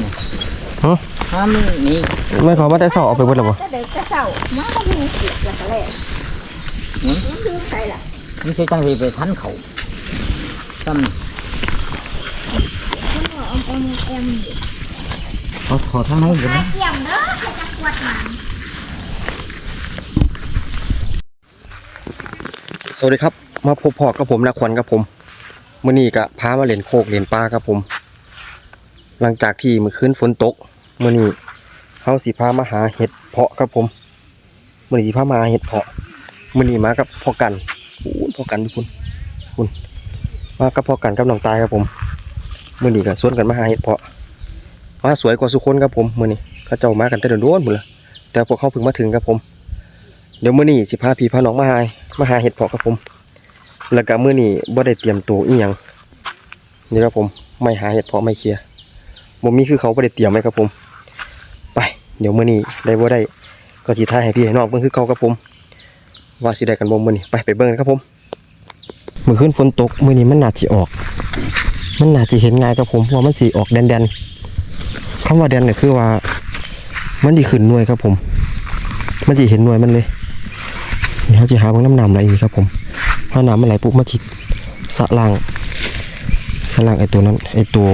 ดแล้วนี่ฮะห้ามนี่นี่ไม่ขอมาแต่สอบเอาไปเบิดแล้วบ่จะเด็กจะเศร้ามาก็มีเสียแล้วก็แล้วมันคือใครล่ะไม่ใช่จังสิไปทันเขาซ้คุณหมออมแอมแอมำเขาขอทางไหนอยู่มานะเกี่ยมเด้อเขาจะกวดมันสวัสดีครับ มาพบพอกับผมนะควันกับผมมื้อนี้ก็พามาเล่นโคกเล่นปลาครับผม หลังจากที่เมื่อคืนฝนตกเมื้อนี้เฮาสิพามาหาเห็ดเพาะครับผมเมื้อนี้สิพามาหาเห็ดเพาะเมื้อนี้มากับพ่อกันโอ้พ่อกันทุกคนคุณมากับพ่อกันกับน้องตายครับผมเมื้อนี้ก็สวนกันมาหาเห็ดเพาะมาสวยกว่าสุคนครับผมเมื้อนี้เขาเจ้ามากันแต่โดนหมดเลยแต่พวกเขาเพิ่งมาถึงครับผม เดี๋ยวเมื้อนี้สิพาพี่พาน้องมาหามาหาเห็ดเพาะครับผม แล้วก็เมื้อนี้บ่ได้เตรียมตัวอีหยังนี่ครับผมไม่หาเห็ดเพาะไม่เคลียร์ บ่มีคือเขาบ่ได้เตรียมไว้ครับผม ไป เดี๋ยวมื้อนี้ได้บ่ได้ก็สิถ่ายให้พี่ให้น้องเบิ่งคือเก่าครับผม ว่าสิได้กันบ่มื้อนี้ไปไปเบิ่งกันครับผมมื้อคืนฝนตกมื้อนี้มันน่าสิออก มันน่าสิเห็นง่ายครับผมว่ามันสิออกแดนๆคำว่าแดนก็คือว่า มันสิขึ้นหน่วยครับผม มันสิเห็นหน่วยมันเลยเดี๋ยวเราจะหาเบิ่งน้ำน้ำไหลอีกครับผมถ้าน้ำมันไหลปุ๊บมาทิดสะล่างสะล่างไอตัวนั้นไอตัว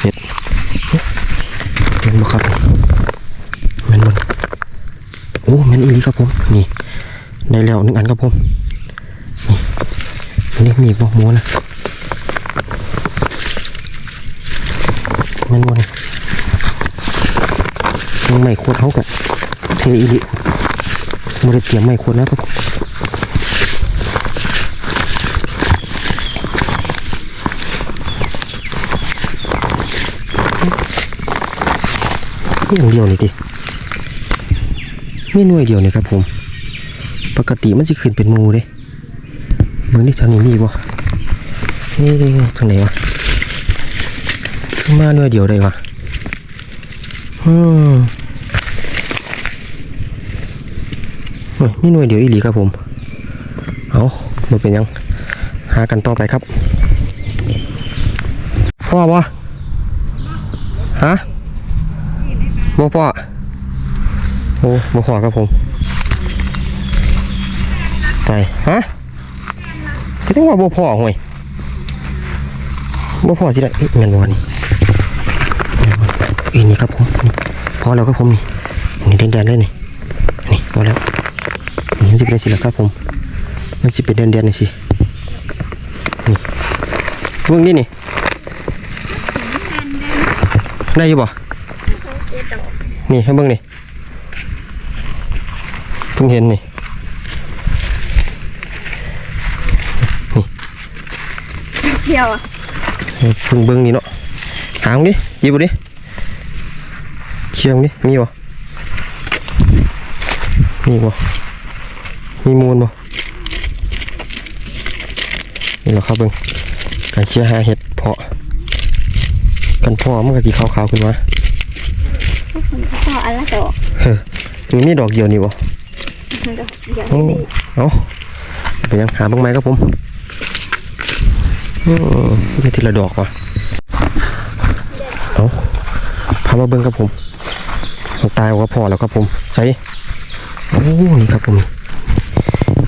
เห็ด เห็นบ่ครับแม่นบ่โอ้แม่นอีหลีครับผมนี่ได้แล้วหนึ่งอันครับผมนี่นนี้มีบ่หมูนะแม่นบ่นี่ยังไม่ขวดเขากะเทอีหลีไม่ได้เตรียมไม่ขวดนะครับ มีอย่างเดียวนี่ติมีหน่วยเดียวนี่ครับผม ปกติมันจะขึ้นเป็นมูเด้เมืองนี่ทางนี้มีบ่เฮ้ยทางไหนวะขึ้นมาหน่วยเดียวได้วะอืมเฮ้ยมีหน่วยเดียวอีหลีครับผม เอาบ่เป็นยัง หากันต่อไปครับพ่อบ่ฮะ บ่พ่อโอ้บ่พ่อครับผมตายฮะก็ต้องว่าบ่พ่อห่วยบ่พ่อสิได้เอ๊ะแม่นบ่นี่แม่นบ่อีนี่ครับผมนี่พอแล้วครับผมนี่นี่แดนๆเลยนี่นี่พอแล้วนี่มันสิเป็นสิล้วครับผม มันสิเป็นแดนๆนี่สินี่เบิ่งนี่นี่ได้ยู่บ่ นี่ให้เบิ่งนี่เพิ่งเห็นนี่เที่ยวอะให้เพิ่งเบิ่งนี่เนาะหางดิหยิบเอาดิเชียงดิมีบ่มีบ่มีมูลบ่นี่เราเข้าเบิ่งการเชียร์หาเห็ดเพาะกันเพาะมันก็สีขาวๆขึ้นมา พ่ออันละดอกมันมีดอกเดียวนี่บ่เดี๋ยวโอ้เอาไปยังหาบ้างไหมครับผมอืมมีทีละดอกว่ะเอาพามาเบิ่งครับผมมันตายว่าพอแล้วครับผมใส่โอ้นี่ครับผม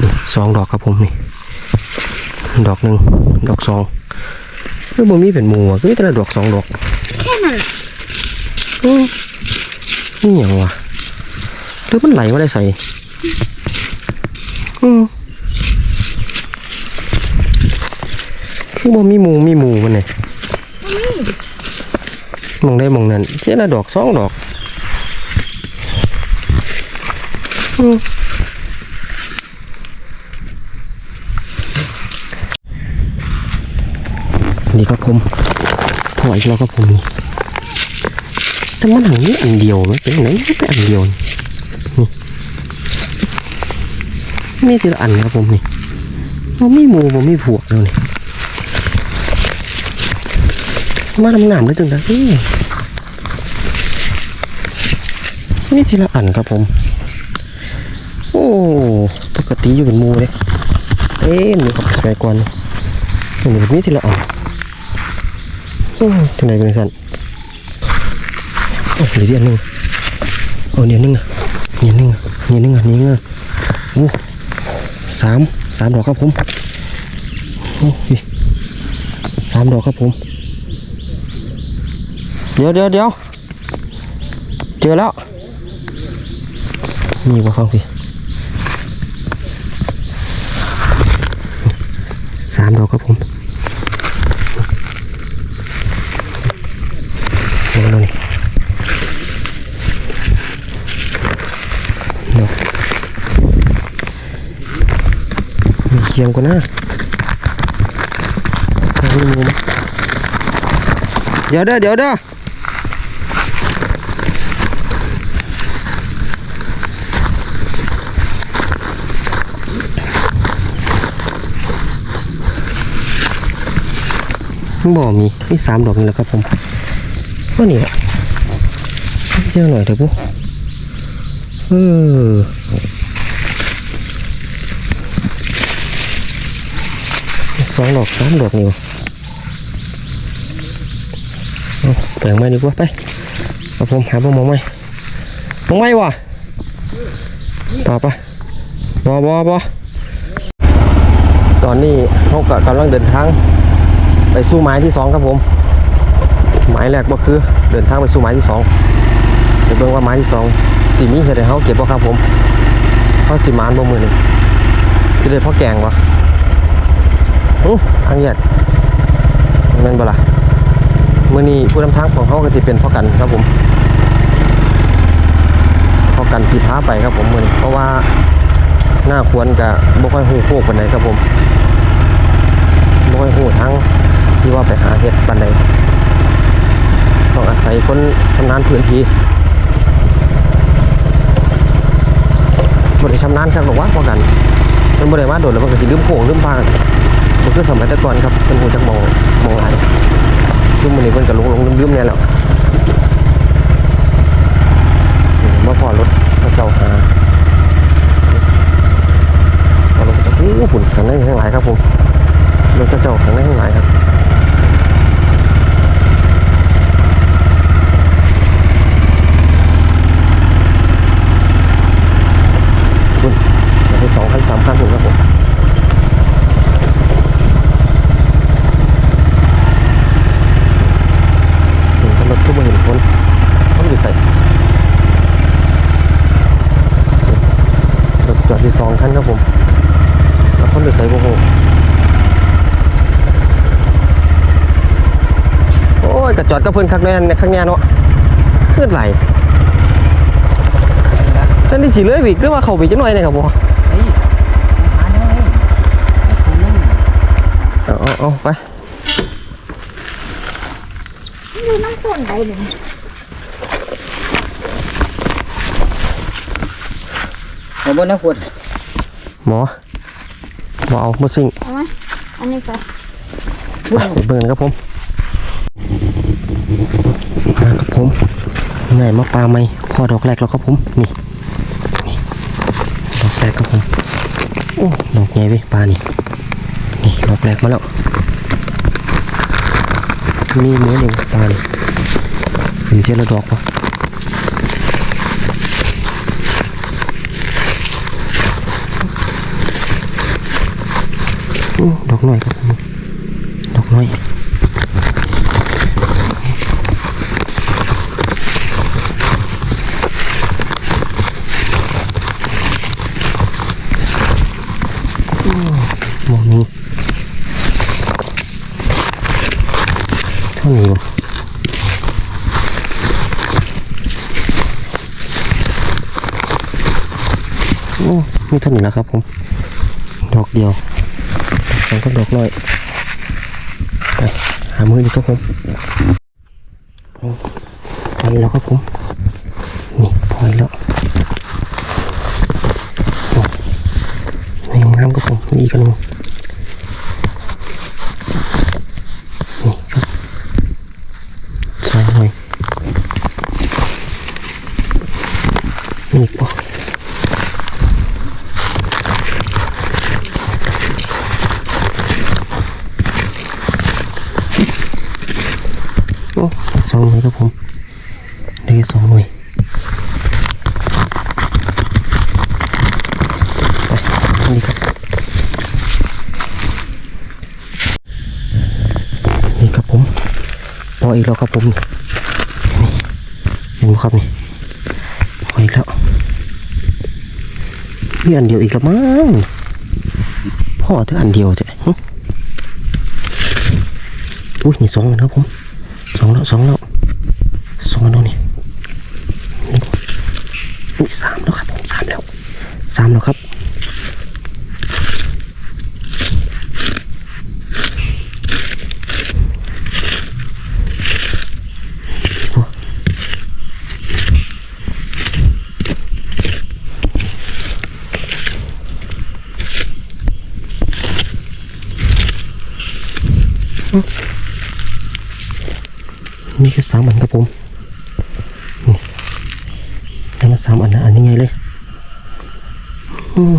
นี่สองดอกครับผมนี่ ดอกหนึ่งดอกสองเออบ่มีเป็นหมูอะก็มีแต่ละดอกสองดอกแค่นั้นอืม นี่หยังวะหรือมันไหลมาได้ใส่อืมคือบ่มีหมูมีหมูมันเนี่ยมองได้มองนั้นเจ้าละดอกสองดอกอืมนี่ครับผมถอยแล้วครับผมนี่ แต่มันหังนี้อันเดียวมันเป็นไหนไม่เป็นอันเดียวนี่มีทีละอันครับผมนี่มันมีหมูมันมีผัวกแล้วนี่มาทำหนามเลยจังนะนี่มีทีละอันครับผม โอ้ปกติอยู่เป็นมูเลยเอ๊ะนี่ครับไก่ก่อนนี่มีทีละอันโอ้ที่ไหนเป็นสัน หลือเดียวหนึงโอ้เดียวหนึงอะเดียวหนึงอะเดียวหนึงอะนี่ไงโอ้สามสามดอกครับผมโอ้ยสามดอกครับผม เดี๋ยวเดี๋ยวเดี๋ยวเจอแล้ว มีบ่ฟังพี่สามดอกครับผมเห็นแล้วนี่ดอก มียงกว่านะเอาดูมือมาเดี๋ยวเด้อเดี๋ยวเด้อบ่มีมีสามดอกนี่แหละครับผมก็นี่แหละเที่ยวหน่อยเถอะปุ๊เออ องดอกสามดอกนี่วะเอาแปลงไม้ดีกว่าไปครับผมหาบ่มองไม้มองไม้วะป่าปะบ่บ่บ่ตอนนี้เขากำลังเดินทาง ไปสู้ไม้ที่สองครับผม หมายแรกก็คือเดินทางไปสู้ไม้ที่สองไปเบิ่งว่าไม้ที่สองสีมีเห็ดให้เขาเก็บบ่ครับผมเขาสีมานบ่มือนี่คือได้พ่อแกงวะ อู้อังเหยียดแม่นบ่ล่ะมื้อนี้ผู้นำทางของเขาก็จะเป็นพ่อกันครับผมพ่อกันสีพาไปครับผมมื้อนี้เพราะว่าหน้าควรกับบ่ค่อยหูโคกปานใดครับผมบ่ค่อหูทั้งที่ว่าไปหาเห็ดปันใดต้องอาศัยคนชำนาญพื้นที่บ่ได้ชำนาญครับบอกว่าพอกันมันบ่ได้มาโดดแล้วมันก็สิลืมโค้งลืมบ้าน มันคือสมัยตะก่อนครับเป็นหูจักมองมองหลายซึ่งมันนี่เพิ่นก็ลงลงลืมๆแน่แล้วมาพอรถพระเจ้าหาพอรถจะโอ้ฝุ่นข้างในทั้งหลายครับผมรถเจ้าเจ้าข้างในข้างหลายครับคุณมาที่สองพันสามพันถึงครับผมเห็นแต่รถทุกคนเห็นคนคนอยู่ใส่รถจอดที่สอง คันครับผมแล้วคนอยู่ใส่โอ้โหโอ้ยกระจอดก็เพิ่นคักแน่นข้างแน่เนาะขึ้นไหลนั่นนี่สิเลยวิกหรือว่าเข้าไปจังหน่อยเนี่ยครับบ่เฮ้ยหาได้ผมนั่งเอาเอาเอาไปอยู่น้ำข้นใดหนึ่งเอาบนน้ำ ขวดหมอบ่เอาบ่ซิ่งเอาไหมอันนี้ก็ไปไปเบิ่งครับผมมาครับผมง่ายมาปลาไหมพอดอกแรกแล้วครับผมนี่นี่ดอกแรกครับผมโอ้ดอกใหญ่เว้ยปลานี่นี่ดอกแรกมาแล้วมีเนื้อหนึ่งปลานี่ขึ้นเจละดอกปะ ดอกน้อยครับดอกน้อยมองนี้เท่านี้บ่โอ้มีเท่านี้แล้วครับผม ดอกเดียว สองกับดอกน้อยไปหามือดีครับผมโอ้ไปแล้วครับผม นี่พอยแล้วโอ้ในน้ำครับผมมีอีกอันหนึงนี่ครับใส่หน่อยมีอีกปะ โอ้สองมือครับผมเดือสองหน่วยไปนี่ครับนี่ครับผมพออีกแล้วครับผมนี่เห็นไหมครับนี่พออีกแล้วมีอันเดียวอีกแล้วมั้งพ่อเธออันเดียวเถอะอุ้ยนี่สองนะครับผม สองแล้วสองแล้วสองแล้วนี่นี่ก่อนอุ้ยสามแล้วครับผมสามแล้วสามแล้วครับ นี่คือสามอันครับผมนี่ได้มาสามอันนะอันนี้ไงเลยอืม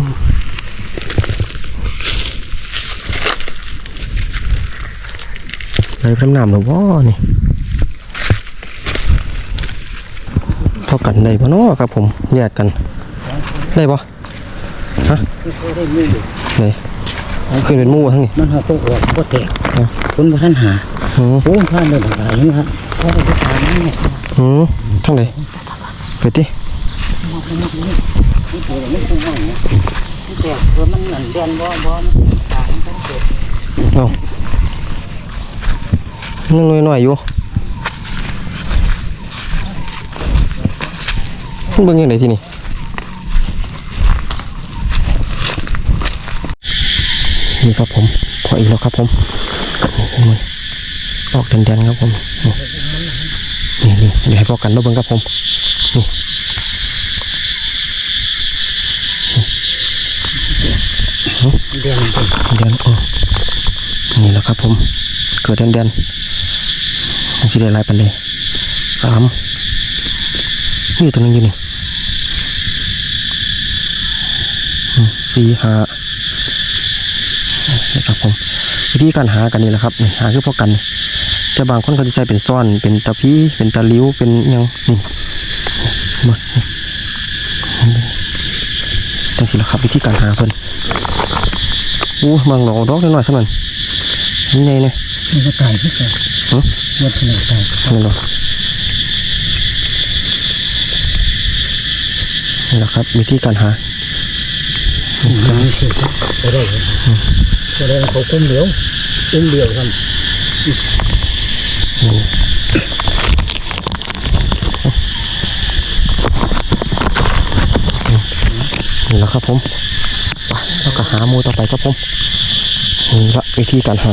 อะไรพน้ำหรือว่านี่เท่ากันได้ปะเนาะครับผมแยกกัน ได้ปะฮะไหนขึ้นเป็นมู่ทั้งนี้มันหาตัวออกก็แตกคนบ่ทันหาโอ้ผ่านได้หลายนี่ครับพอได้ทานนี่เนี่ยอืมทั้งไหนเปิดดินี่ตัวไม่คงห้อนะนี่แตกตัวมันหนันแดนบ่บ่มันตายมันเกิดเอา ยังน้อยหน่อยอยู่มันเบิ่งยังไงที่นี่นี่ครับผมพออีกแล้วครับผมออกแดนๆครับผมนี่นี่เดี๋ยวให้พอกันมาเบิ่งครับผมนี่แดนเป็นแดนโอ้นี่แหละครับผม เกิดแดนแดนมัน คิดได้หลายปันเลยสามนี่ตัวนึงอยู่นี่สี่ห้านี่ครับผมวิธีการหากันนี่แหละครับนี่หาคือพอกัน แต่บางคนเขาจะใช้เป็นซ่อน เป็นตะพีเป็นตะลิ้วเป็นยังนี่มาจังสิละครับวิธีการหาเพิ่นอู้บางดอกดอกน้อยๆเท่านั้นนี่ไงเนี่ยมันก็ตายที่กัน ฮะมันทะเลตายนี่หรอนี่แหละครับวิธีการหามันไม่ใช่ก็ได้ก็ได้เขาคุ้มเดียวคุ้มเดียวครับนี่แหละครับผมไปแล้วก็หาหมูต่อไปครับผมนี่ละวิธีการหา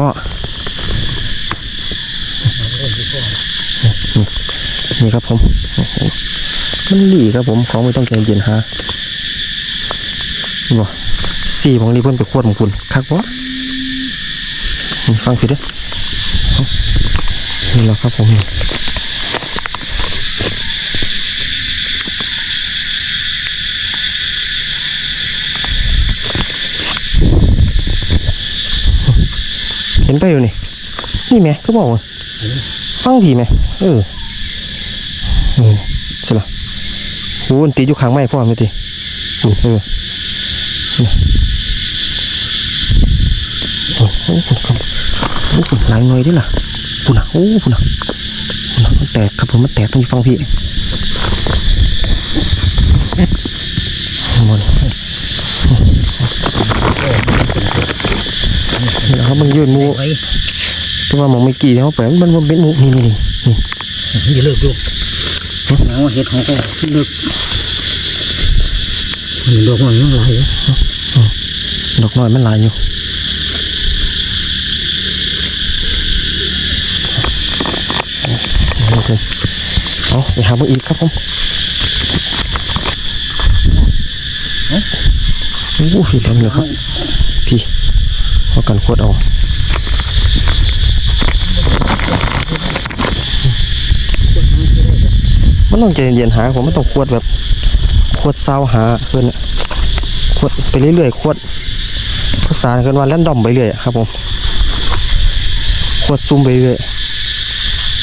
พ่อนี่ครับผมมันหลีครับผมของไม่ต้องใจเย็นฮะนี่บ่สี่ของนี้เพิ่นไปขวดของคุณคักบ่ฟังผิดเด้อนี่แหละครับผม ห็นไปอยู่นี่ นี่แม่ก็บอกว่าฟังผีไหมเออนี่ใช่ละโอ้มันตีอยู่ข้างไม้พ่อไม่ตีนี่เออโอ้โหคุณครับโอ้คุณหลายหน่วยด้วยล่ะคุณอะโอ้คุณอะคุณอะมันแตกครับผมมันแตกต้องฟังพี่มดนี่ แหละครับมันยืนหมูไว้แต่ว่าหมองไม่กี่เขาไปมันมันเป็นหมูนี่นี่นี่นี่อย่าเลิกดูเอาเห็ดของก็เลิกมันดอกมันมันหลายดอกน้อยมันหลายอยู่นี่ครับเอาไปหาเบอร์อีกครับผมโอ้โหเต็มเลยครับพี่ เอากันขวดเอามันต้องใจเย็นหาผมมันต้องขวดแบบขวดเศร้าหาเพื่อนขวดไปเรื่อยๆขวดภาษาเกินว่าแล่นดอมไปเรื่อยครับผมขวดซุ่มไปเรื่อย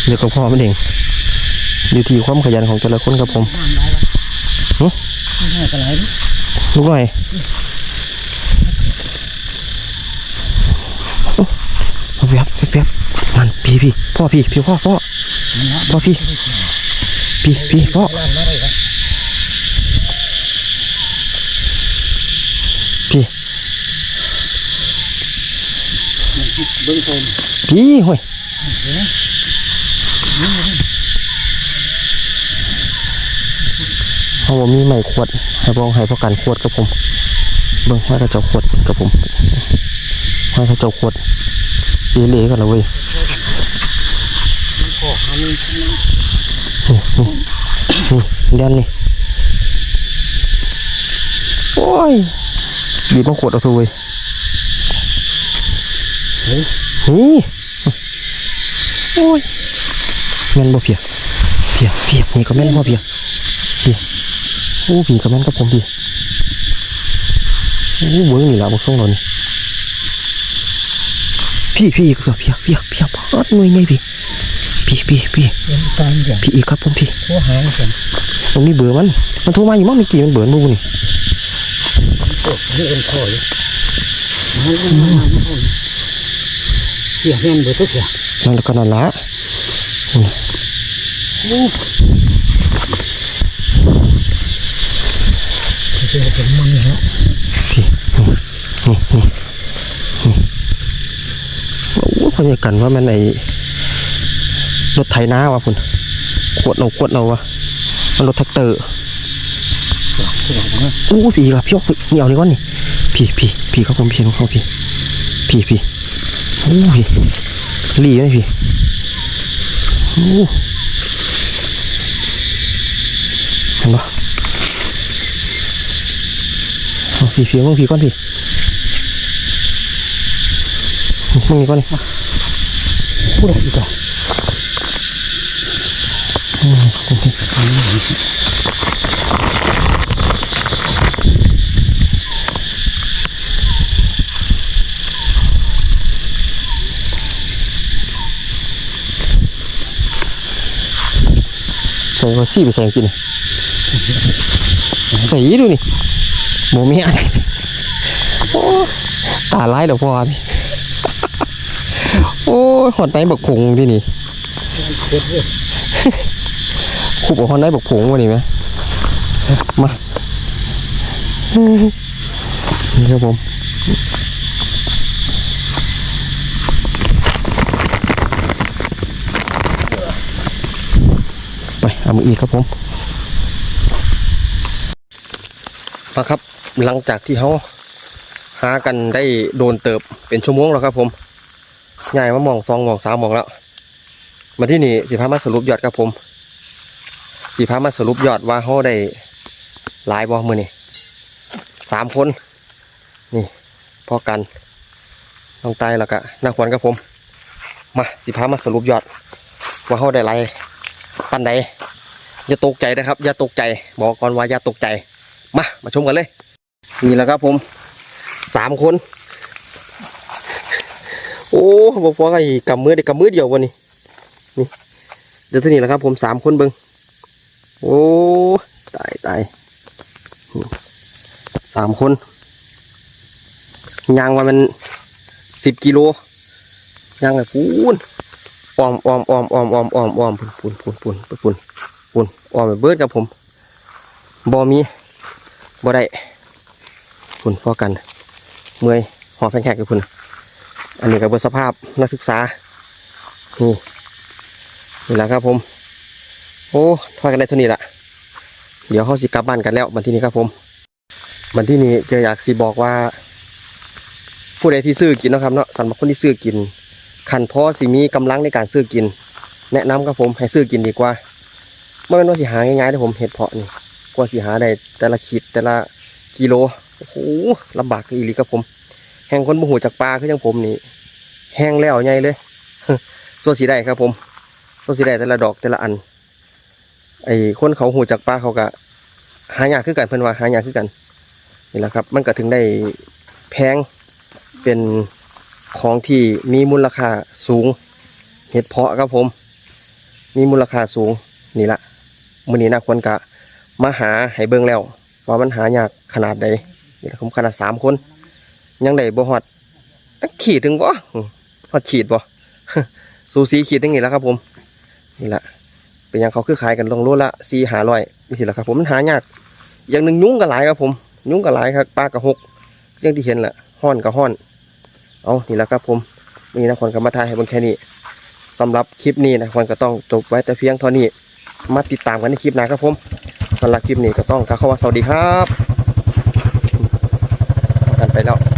เดี๋ยวก็พอมันเองอยู่ที่ความขยันของแต่ละคนครับผมหึไม่ใช่กระไรลูกหน่อยเอาเปียบเปียบนั่นพี่พี่พ่อพี่พี่พ่อพ่อพ่อพี่พี่พี่พ่อพี่เบิ้งโซนพี่ห่วยเขาบอกมีไม้ขวดให้บองให้ประกันขวดกับผม เบิ่งให้กระจ้าขวดกับผมให้กระจ้าขวด เอเล่กันเลยเว้ยขอหานี่นี่เด่นนี่โอ้ยบีบมาขวดเอาซะเว้ยนี่โอ้ยแม่นบ่เพียเพียเพียนี่ก็แม่นบ่เพียเพียโอ้ผีก็แม่นกับผมพี่โอ้เบิ่งนี่ล่ะบ่ส่งเรานี่ พี่พี่ก็เพียเพียเพียปอดหน่วยใหญ่พี่พี่พี่พี่เป็นตามอย่างพี่อีกครับผมพี่โทรหากันมันมีเบอร์มันมันโทรมาอยู่มั้งเมื่อกี้มันเบอร์มูนี่โอ้นี่เป็นข้อเลยมาเลยมามามามาเสียเงินเบิดทุกอย่างนั่นแล้วก็นั่นละโอ้เสียเป็นมันฮะพี่นี่นี่นี่ โอ้พยากันว่ามันไอรถไถนาวะคุณขวดเอาขวดเอาวะมันรถแท็กเตอร์ที่ไหนนะโอ้พี่ครับพี่เอานี่เอานี่ก่อนนี่พี่พี่พี่ครับผมพี่เขาพี่พี่พี่โอ้พี่รีไหมพี่โอ้เห็นปะพี่พี่มึงพี่ก่อนพี่มึงนี่ก่อนนี่ พูดอีกอะใส่มาซี่ไปใส่กินนี่ใส่ดูนี่โมเมียนโอ้ตาร้ายเดี๋ยวพอนี่ โอ้ยหอดไหนบักผงที่นี่เด็ดเลยขุบเอาหอดไหนบักผงวะนี่ไหมมานี่ครับผมไปเอามืออีกครับผมมาครับหลังจากที่เขาหากันได้โดนเติบเป็นชั่วโมงแล้วครับผม ง่ายมามองสองมองสามมองแล้ว มาที่นี่สิพามาสรุปยอดครับผมสิพามาสรุปยอดว่าเขาได้หลายบ่มือนี่สามคน นี่พ่อกันน้องตายแล้วก็นาควรครับผม มาสิพามาสรุปยอด ว่าเขาได้หลายปันใดอย่าตกใจนะครับอย่าตกใจ บอกก่อนว่าอย่าตกใจ มามาชมกันเลย นี่แหละครับผมสามคน โอ้บอกว่าไอ้กำมือเด็กกำมือเดียววันนี้นี่เดี๋ยวเท่านี้แหละครับ ผมสามคนเบิงโอ้ตายตายสามคนยางว่ามันสิบกิโลยางไอ้ปูนอ้อมอ้อมอ้อมอ้อมอ้อมอ้อมอ้อมปูนปูนปูนปูนปูนปูนอ้อมไปเบิดครับผมบอมีบ่ได้ปูนพอกัน เมื่อยหอแข็งๆกับพุ่น อันนี้ก็เป็นสภาพนักศึกษา นี่นี่แหละครับผม โอ้ทอดกันได้เท่านี้ละเดี๋ยวเขาสิกลับบ้านกันแล้วบันที่นี้ครับผมบันที่นี้จะอยากสิบอกว่า ผู้ใดที่ซื้อกินนะครับเนาะสำหรับคนที่ซื้อกินขันพอสิมีกำลังในการซื้อกิน แนะนำครับผมให้ซื้อกินดีกว่าเมื่อเป็นว่าสิหาง่ายๆนะผมเห็ดเพาะนี่กว่าสิหาได้แต่ละขีดแต่ละกิโลโอ้โหลำบากอีหลีครับผม แห่งคนบ่หูจากปลาคือย่างผมนี่แห้งแล้วใหญ่เลยส่วนสีได้ครับผมต้นสีแดงแต่ละดอกแต่ละอัน ไอ้คนเขาหูจากป้าเขาก็หายากขึ้นกันเพิ่นว่าหายากขึ้นกันนี่แหละครับ มันก็ถึงได้แพงเป็นของที่มีมูลค่าสูงเห็ดเพาะครับผม มีมูลค่าสูงนี่ละมือนี้นะควรกะมาหาให้เบิ่งแล้ว ว่ามันหายากขนาดใดนี่ละผมขนาดสามคน ยังได้บ่ฮอดขีดถึงบ่อืมฮอดขีดบ่สูสีขีดนึงนี่แหละครับผม นี่แหละเป็นยังเขาคือขายกันลงโลละสี่หาร้อยนี่สิแหละครับผมมันหายาก อย่างหนึ่งยุงก็หลายครับผม ยุงก็หลายครับปลากระหกอย่างที่เห็นแหละห้อนก็ห้อน เอานี่แหละครับผมมีนะคนก็มาทายให้บนแค่นี้สำหรับคลิปนี้นะคนก็ต้องจบไว้แต่เพียงเท่านี้มาติดตามกันในคลิปหน้าครับผมสำหรับคลิปนี้ก็ต้องกล่าวคำว่าสวัสดีครับ กันไปแล้ว